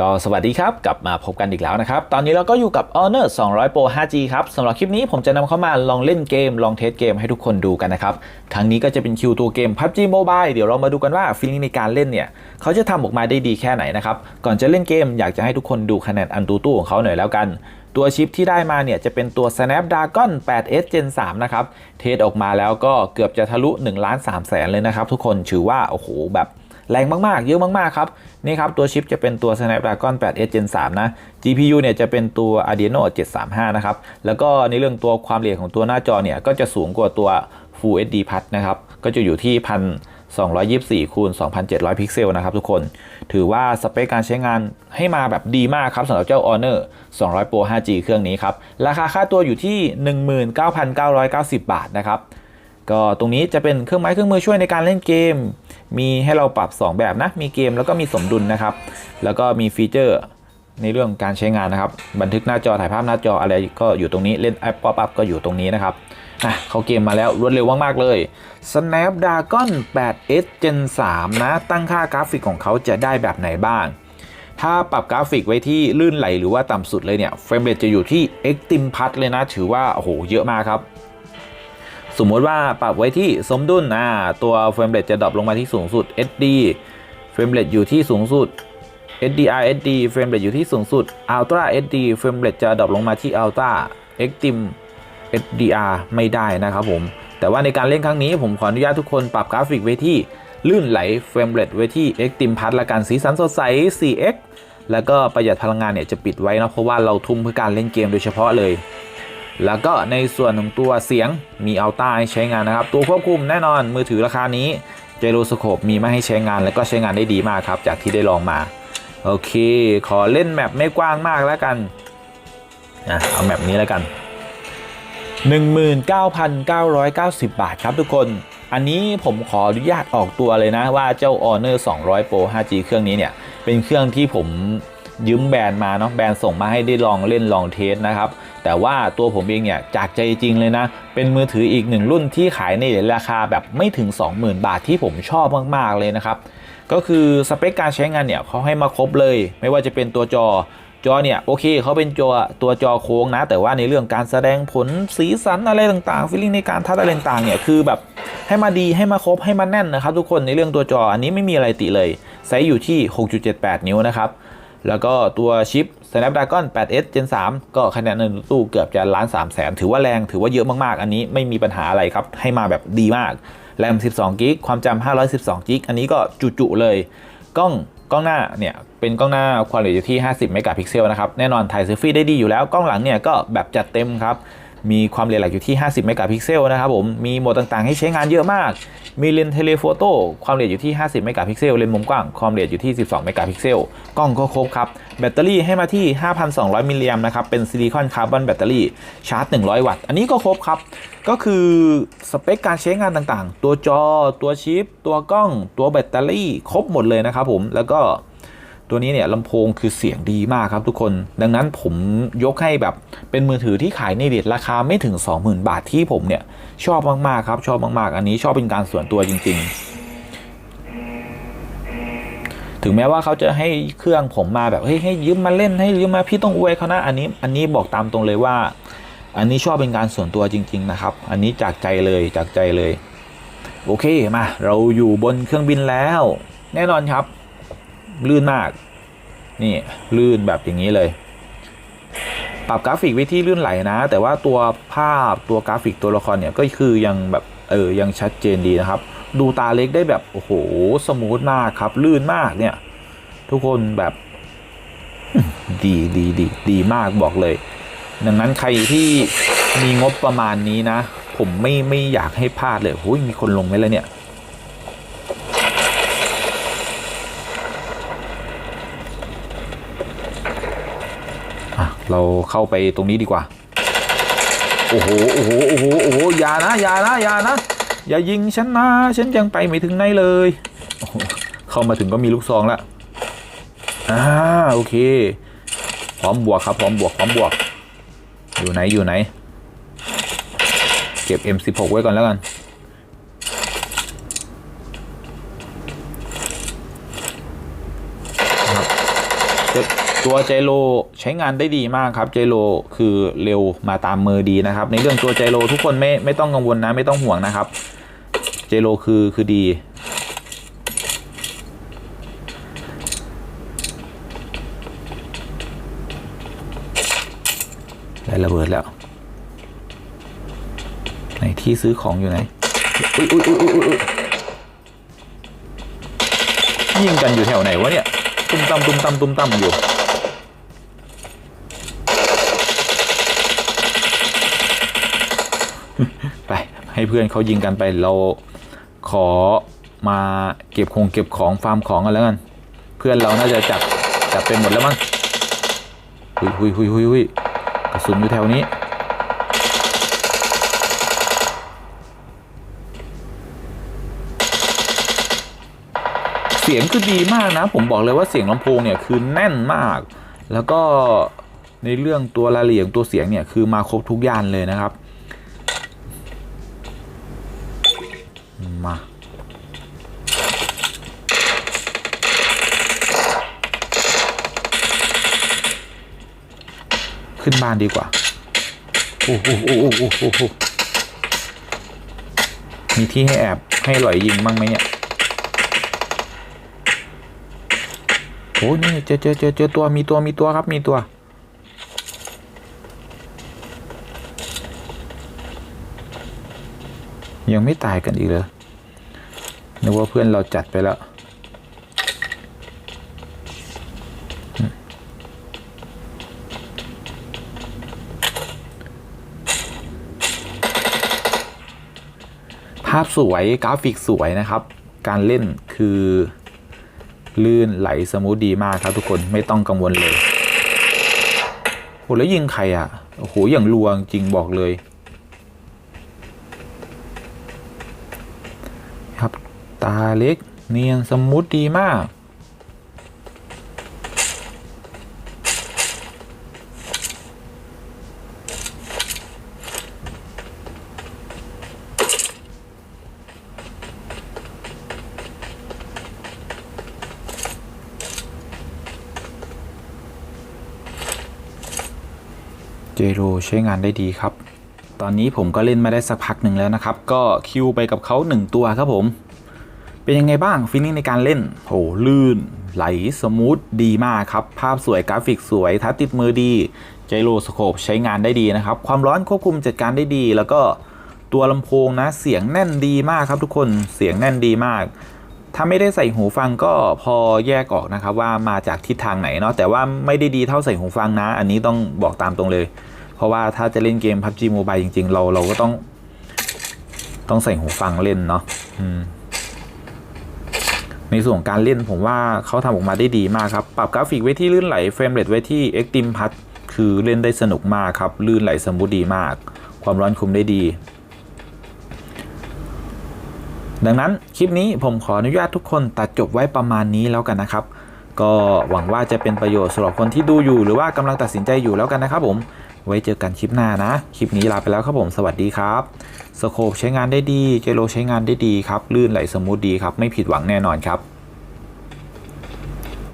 ก็สวัสดีครับ กลับมาพบกันอีกแล้วนะครับ ตอนนี้เราก็อยู่กับ Honor 200 Pro 5G ครับสำหรับคลิปนี้ผมจะนำเข้ามาลองเล่นเกม ลองเทสเกมให้ทุกคนดูกันนะครับ ครั้งนี้ก็จะเป็นคิวตัวเกม PUBG Mobile เดี๋ยวเรามาดูกันว่าฟีลลิ่งในการเล่นเนี่ย เขาจะทำออกมาได้ดีแค่ไหนนะครับ ก่อนจะเล่นเกมอยากจะให้ทุกคนดูคะแนนอันตูตู้ของเขาหน่อยแล้วกันตัวชิปที่ได้มาเนี่ยจะเป็นตัว Snapdragon 8S Gen 3 นะครับ เทสออกมาแล้วก็เกือบจะทะลุ1ล้าน3แสนเลยนะครับทุกคนถือว่าโอ้โหแบบ แรงมากๆ เยอะมากๆครับ นี่ครับ ตัวชิปจะเป็นตัว Snapdragon 8S Gen 3 นะ GPU เนี่ยจะเป็นตัว Adreno 735 นะครับ แล้วก็ในเรื่องตัวความละเอียดของตัวหน้าจอเนี่ย ก็จะสูงกว่าตัว Full HD Plus นะครับ ก็จะอยู่ที่1224คูณ2700 พิกเซลนะครับทุกคน ถือว่าสเปคการใช้งานให้มาแบบดีมากครับสำหรับเจ้า Honor 200 Pro 5G เครื่องนี้ครับ ราคาค่าตัวอยู่ที่ 19,990 บาทนะครับ ก็ตรงนี้จะเป็นเครื่องไม้เครื่องมือช่วยในการเล่นเกม มีให้เราปรับ 2 แบบนะ มีเกมแล้วก็มีสมดุลนะครับ แล้วก็มีฟีเจอร์ในเรื่องการใช้งานนะครับ บันทึกหน้าจอถ่ายภาพหน้าจออะไรก็อยู่ตรงนี้เล่นแอปป๊อปอัพก็อยู่ตรงนี้นะครับอะเขาเกมมาแล้วรวดเร็วมาก ๆ เลย Snapdragon 8S Gen 3 นะ ตั้งค่ากราฟิกของเขาจะได้แบบไหนบ้าง ถ้าปรับกราฟิกไว้ที่ลื่นไหลหรือว่าต่ำสุดเลยเนี่ยเฟรมเรทจะอยู่ที่ Extreme Plus เลยนะ ถือว่า โอ้โห เยอะมากครับ สมมติว่าปรับไว้ที่สมดุลอ่าตัวเฟรมเรทจะดรอปลงมาที่สูงสุด SD เฟรมเรทอยู่ที่สูงสุด SDR SD เฟรมเรทอยู่ที่สูงสุด Ultra SD เฟรมเรทจะดรอปลงมาที่ Ultra Extreme SDR ไม่ได้นะครับผม แต่ว่าในการเล่นครั้งนี้ผมขออนุญาตทุกคนปรับกราฟิกไว้ที่ลื่นไหลเฟรมเรทไว้ที่ Extreme Plus ละกันสีสันสดใส 4x แล้วก็ประหยัดพลังงานเนี่ยจะปิดไว้นะเพราะว่าเราทุ่มเพื่อการเล่นเกมโดยเฉพาะเลย แล้วก็ในส่วนของตัวเสียงมีอัลต้าให้ใช้งานนะครับ ตัวควบคุมแน่นอนมือถือราคานี้เจโรสโคปมีมาให้ใช้งานและก็ใช้งานได้ดีมากครับ จากที่ได้ลองมา โอเค ขอเล่นแมปไม่กว้างมากแล้วกันนะเอาแมปนี้แล้วกัน 19,990 บาทครับทุกคน อันนี้ผมขออนุญาตออกตัวเลยนะว่าเจ้า Honor 200 Pro 5G เครื่องนี้เนี่ย เป็นเครื่องที่ผม ยืมแบรนด์มาเนาะแบรนด์ส่งมาให้ได้ลองเล่นลองเทสนะครับ แต่ว่าตัวผมเองเนี่ยจากใจจริงเลยนะ เป็นมือถืออีกหนึ่งรุ่นที่ขายในราคาแบบไม่ถึง 20,000 บาทที่ผมชอบมากๆเลยนะครับ ก็คือสเปคการใช้งานเนี่ยเขาให้มาครบเลย ไม่ว่าจะเป็นตัวจอจอเนี่ยโอเคเขาเป็นจอตัวจอโค้งนะ แต่ว่าในเรื่องการแสดงผลสีสันอะไรต่างๆฟีลลิ่งในการทัดอะไรต่างๆเนี่ยคือแบบให้มาดีให้มาครบให้มาแน่นนะครับ ทุกคนในเรื่องตัวจออันนี้ไม่มีอะไรติเลยไซส์อยู่ที่ 6.78 นิ้วนะครับ แล้วก็ตัวชิป Snapdragon 8S Gen 3 ก็คะแนนในตู้เกือบจะล้าน3แสนถือว่าแรงถือว่าเยอะมากๆ อันนี้ไม่มีปัญหาอะไรครับ ให้มาแบบดีมาก แรม 12 g b ความจำ512 g b อันนี้ก็จุๆเลย กล้องกล้องหน้าเนี่ยเป็นกล้องหน้าความละเอียดอยู่ที่ 50 เมกะพิกเซลนะครับ แน่นอนถ่ายเซลฟี่ได้ดีอยู่แล้ว กล้องหลังเนี่ยก็แบบจัดเต็มครับ มีความละเอียดหลักอยู่ที่ 50 เมกะพิกเซลนะครับผม มีโหมดต่างๆ ให้ใช้งานเยอะมาก มีเลนส์เทเลโฟโต้ความละเอียดอยู่ที่ 50 เมกะพิกเซล เลนส์มุมกว้าง ความละเอียดอยู่ที่ 12 เมกะพิกเซล กล้องก็ครบครับ แบตเตอรี่ให้มาที่ 5,200 มิลลิแอมนะครับ เป็นซิลิคอนคาร์บอนแบตเตอรี่ ชาร์จ 100 วัตต์ อันนี้ก็ครบครับ ก็คือสเปคการใช้งานต่างๆ ตัวจอ ตัวชิป ตัวกล้อง ตัวแบตเตอรี่ ครบหมดเลยนะครับผม แล้วก็ ตัวนี้เนี่ยลำโพงคือเสียงดีมากครับทุกคน ดังนั้นผมยกให้แบบเป็นมือถือที่ขายในเดทราคาไม่ถึง 20,000 บาทที่ผมเนี่ยชอบมากๆครับชอบมากๆ อันนี้ชอบเป็นการส่วนตัวจริง ๆ ถึงแม้ว่าเขาจะให้เครื่องผมมาแบบเฮ้ยให้ยืมมาเล่นให้ยืมมาพี่ต้องอวยเขานะอันนี้อันนี้บอกตามตรงเลยว่า อันนี้ชอบเป็นการส่วนตัวจริง ๆ นะครับ อันนี้จากใจเลยจากใจเลย โอเคมาเราอยู่บนเครื่องบินแล้ว แน่นอนครับ ลื่นมาก นี่ลื่นแบบอย่างนี้เลย ปรับกราฟิกไว้ที่ลื่นไหลนะ แต่ว่าตัวภาพตัวกราฟิกตัวละครเนี่ยก็คือยังแบบเออยังชัดเจนดีนะครับ ดูตาเล็กได้แบบโอ้โหสมูทมากครับ ลื่นมากเนี่ย ทุกคนแบบดีดีดีดีมากบอกเลย ดังนั้นใครที่มีงบประมาณนี้นะ ผมไม่ไม่อยากให้พลาดเลยโอ้ยมีคนลงไหมแล้วเนี่ย เราเข้าไปตรงนี้ดีกว่า โอ้โห โอ้โห โอ้โห โอ้โห อย่านะ อย่านะ อย่านะ อย่ายิงฉันนะ ฉันยังไปไม่ถึงไหนเลยโอ้โหเข้ามาถึงก็มีลูกซองล้วอ่า โอเค พร้อมบวกครับ พร้อมบวก พร้อมบวก อยู่ไหน อยู่ไหน เก็บ M16 ไว้ก่อนแล้วกันโตัว ตัวเจโลใช้งานได้ดีมากครับเจโลคือเร็วมาตามมือดีนะครับ ในเรื่องตัวเจโลทุกคนไม่ไม่ต้องกังวลนะไม่ต้องห่วงนะครับเจโลคือคือดี ได้ระเบิดแล้วไหนที่ซื้อของอยู่ไหนอุ้ยอุ้ยอุ้ยอุ้ยอุ้ยยิงกันอยู่แถวไหนวะเนี่ยตุ้มตั้มตุ้มตั้มตุ้มตั้มอยู่ ไป ให้เพื่อนเขายิงกันไปเราขอมาเก็บคงเก็บของฟาร์มของกันแล้วกัน เพื่อนเราน่าจะจับจับเป็นหมดแล้วมั้งหุยหุยหุยหุยหุยกระสุนอยู่แถวนี้ เสียงคือดีมากนะ ผมบอกเลยว่าเสียงลำโพงเนี่ยคือแน่นมาก แล้วก็ในเรื่องตัวรายละเอียดของตัวเสียงเนี่ยคือมาครบทุกย่างเลยนะครับ มาขึ้นบ้านดีกว่า โอ้โหโอ้โหโอ้โหโอ้มีที่ให้แอบให้หลอยยิงบ้างไหมเนี่ยโอ้นี่เจอเจอเจอเจอตัวมีตัวมีตัวครับมีตัว ยังไม่ตายกันอีกเลย นึกว่าเพื่อนเราจัดไปแล้วภาพสวยกราฟิกสวยนะครับ การเล่นคือลื่นไหลสมูทดีมากครับทุกคนไม่ต้องกังวลเลยโหแล้วยิงใครอะโอ้โหอย่างลวงจริงบอกเลย ครับ ตาเล็ก เนียนสมูทดีมาก เจโรใช้งานได้ดีครับตอนนี้ผมก็เล่นมาได้สักพักหนึ่งแล้วนะครับ ก็คิวไปกับเขาหนึ่งตัวครับผม เป็นยังไงบ้างฟีลลิ่งในการเล่นโหลื่น ไหลสมูทดีมากครับ ภาพสวยกราฟิกสวยทัชติดมือดีไจโรสโคปใช้งานได้ดีนะครับ ความร้อนควบคุมจัดการได้ดี แล้วก็ตัวลำโพงนะเสียงแน่นดีมากครับทุกคนเสียงแน่นดีมาก ถ้าไม่ได้ใส่หูฟังก็พอแยกออกนะครับว่ามาจากทิศทางไหนเนาะแต่ว่าไม่ได้ดีเท่าใส่หูฟังนะ อันนี้ต้องบอกตามตรงเลย เพราะว่าถ้าจะเล่นเกม PUBG Mobile จริง ๆ เราเราก็ต้อง ต้องใส่หูฟังเล่นเนาะอืม ในส่วนของการเล่นผมว่าเขาทำออกมาได้ดีมากครับ ปรับกราฟิกไว้ที่ลื่นไหลเฟรมเรทไว้ที่ Extreme p u t คือเล่นได้สนุกมากครับ ลื่นไหลสมูทดีมาก ความร้อนคุมได้ดี ดังนั้นคลิปนี้ผมขออนุญาตทุกคนตัดจบไว้ประมาณนี้แล้วกันนะครับ ก็หวังว่าจะเป็นประโยชน์สำหรับคนที่ดูอยู่ หรือว่ากำลังตัดสินใจอยู่แล้วกันนะครับผม ไว้เจอกันคลิปหน้านะ คลิปนี้ลาไปแล้วครับผมสวัสดีครับสโคปใช้งานได้ดีเจโลใช้งานได้ดีครับลื่นไหลสมูทดีครับไม่ผิดหวังแน่นอนครับ